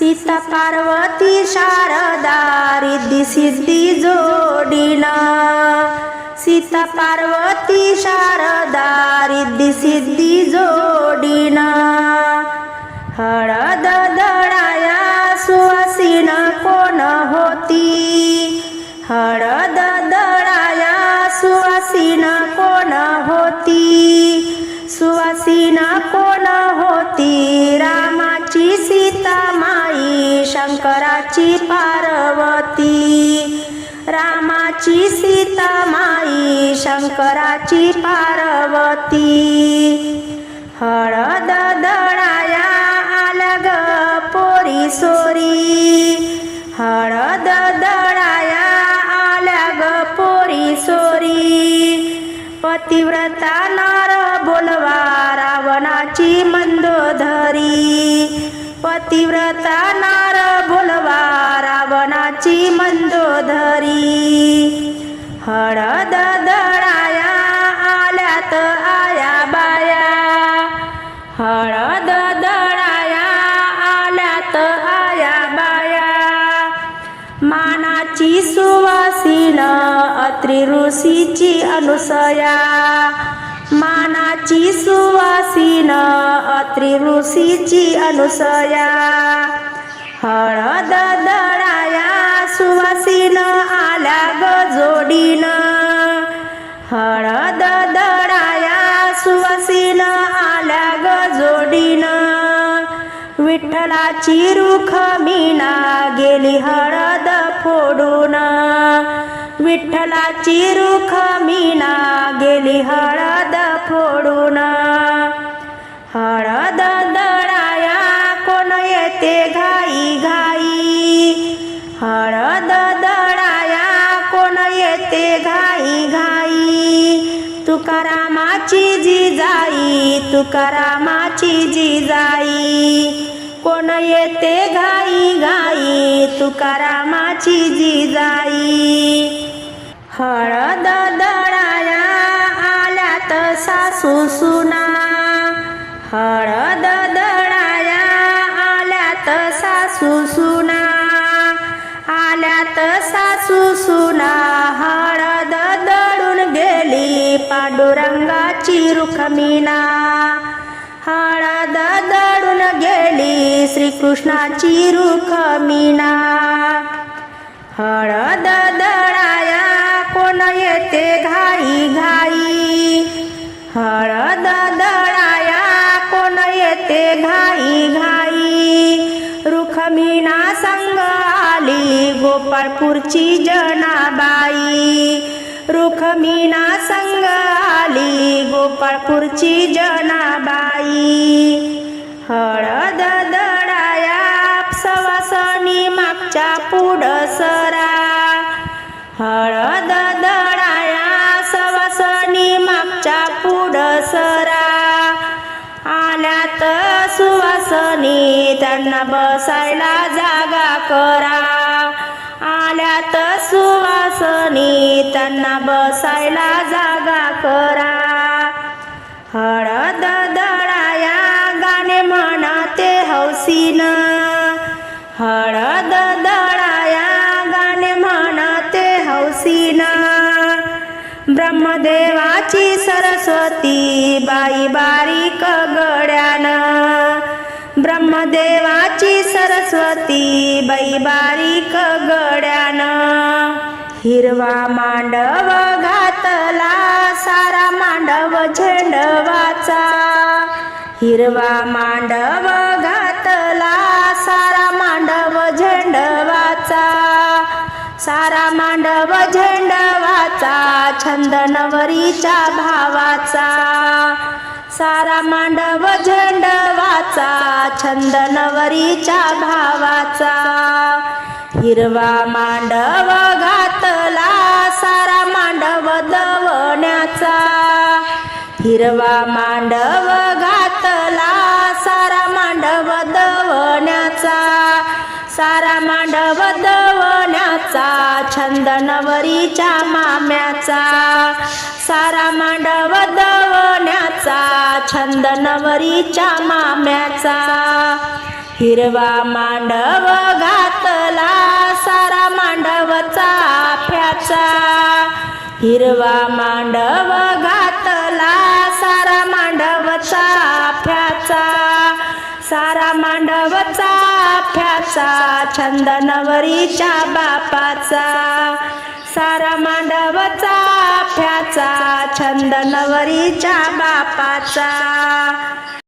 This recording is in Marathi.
सीता पार्वती शारदा रिद्धी सिद्धी जोडीन सीता पार्वती शारदा रिद्धी सिद्धी जोडीन हळद दडाया सुवासीन कोण होती? हळद शंकराची पार्वती रामाची सीता माई शंकराची पार्वती. हळद दळाया आल्या ग पोरी सोरी. हळद दळाया आल्या ग पोरी सोरी. पतिव्रता नार बोलवा रावणाची मंदोधरी पतिव्रता नार बोलवा रावणाची मंदोधरी हळद दळाया आल्यात आया बाया. हळद दळाया आल्यात आया बाया. मानाची सुवासीन अत्रि ऋषीची अनुसया. मानाची सुवासीन अत्रि ऋषीची अनुसया. हळद दळाया सुवासीन आल्या ग जोडीन. हळद दळाया सुवासीन आल्या ग जोडीन. विठ्ठलाची रुख मीना गेली हळद फोडून. विठ्ठलाची रुख मीना गेली हळद फोडून. हळद दळाया कोण येते घाई घाई? हळद दळाया कोण येते घाई घाई? तुकारामाची जी जाई तुकारामाची जी जाई. कोण येते घाई घाई तुकारामाची जी जाई? हळद सासू सुना आल्यात सासू सुना हळद दळून गेली पांडुरंगाची रुखमीना. हळद दळून गेली श्रीकृष्णाची रुखमीना. हळद दळाया कोण येते घाई घाई? हळद आली गोपाळपूरची जनाबाई. रुखमीना संग आली गोपाळपूरची जनाबाई. हळद दळाया सवासनी मागच्या पुढ सरा. हळद दळाया सवासनी मागच्या पुढ सरा. आल्यात सुवासनी त्यांना बसायला जागा करा. आल्यात सुवासनी त्यांना बसायला जागा करा. हळद दळाया गाणे म्हणते हौसीन. हळद दळाया गाणे म्हणते हौसीन. ब्रह्मदेवाची सरस्वती बाई बारीक गड्यानं. ब्रह्मदेवाची सरस्वती बाई बारीक गड्यानं हिरवा मांडव घातला सारा मांडव झेंडवाचा. हिरवा मांडव घातला सारा मांडव झेंडवाचा. सारा मांडव झेंडवाचा छंद नवरीच्या भावाचा. सारा मांडव झेंडवाचा छंद नवरीच्या भावाचा. हिरवा मांडव घातला सारा मांडव दवण्याचा. हिरवा मांडव घातला सारा मांडव दवण्याचा. सारा मांडव दवण्याचा छंद नवरीच्या माम्याचा. सारा मांडव छंद नवरीच्या माम्याचा हिरवा मांडव घातला सारा मांडवचा फ्याचा हिरवा मांडव घातला सारा मांडवचा फ्याचा सारा मांडवचा फ्याचा छंद नवरीच्या बापाचा. सारा मांडवचा फ्याचा छंद नवरीच्या পাতা